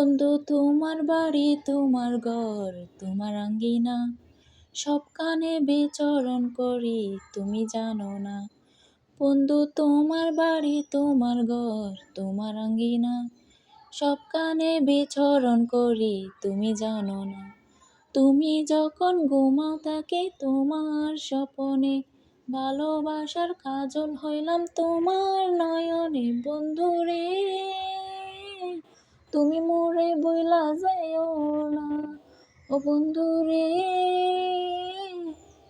বন্ধু, তোমার বাড়ি, তোমার ঘর, তোমার আঙ্গিনা। সব কানে বিচরণ করি, তুমি জানো না। বন্ধু, তোমার বাড়ি, তোমার ঘর, তোমার আঙ্গিনা। সব কানে বিচরণ করি, তুমি জানো না। তুমি যখন ঘুমাও তাকে তোমার স্বপনে। ভালোবাসার কাজল হইলাম তোমার নয়নে বন্ধুরে তুমি মোরে বইলা যাইও না। ও বন্ধু রে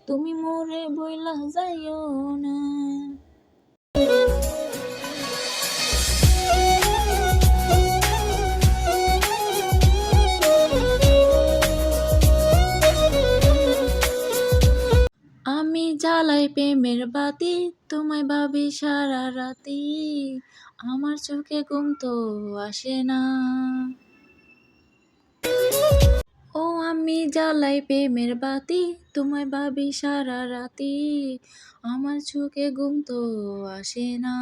তুমি মোরে বইলা যাইও না। জ্বালাই প্রেমের বাতি, তোমায় ভাবি সারা রাতি। আমার চোখে ঘুম তো আসে না। ও, আমি জ্বালাই প্রেমের বাতি, তোমায় ভাবি সারা রাতি। আমার চোখে ঘুম তো আসে না।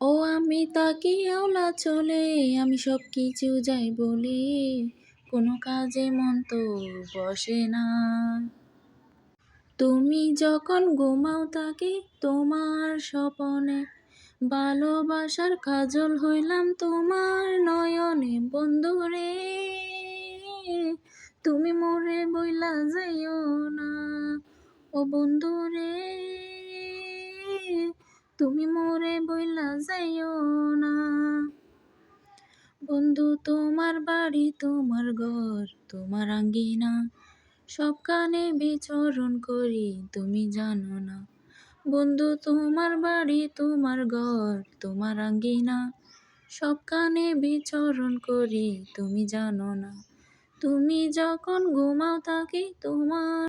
ও, আমি তাকে আওলা চলে, আমি সব কিছু যাই বলি। কোনো কাজে মন তো বসে না। তুমি যখন ঘুমাও তাকে তোমার স্বপনে। ভালোবাসার কাজল হইলাম তোমার নয়নে। বন্ধুরে তুমি মোরে বইলা যাইও না। ও বন্ধুরে তুমি মোরে বইলা যাইও না। বন্ধু, তোমার বাড়ি, তোমার ঘর, তোমার আঙ্গিনা। সব কানে বিচরণ করি, তুমি জানো না। বন্ধু, তোমার বাড়ি, তোমার ঘর, তোমার আঙ্গিনা। সব কানে বিচরণ করি, তুমি জানো না। তুমি যখন ঘুমাও থাকি তোমার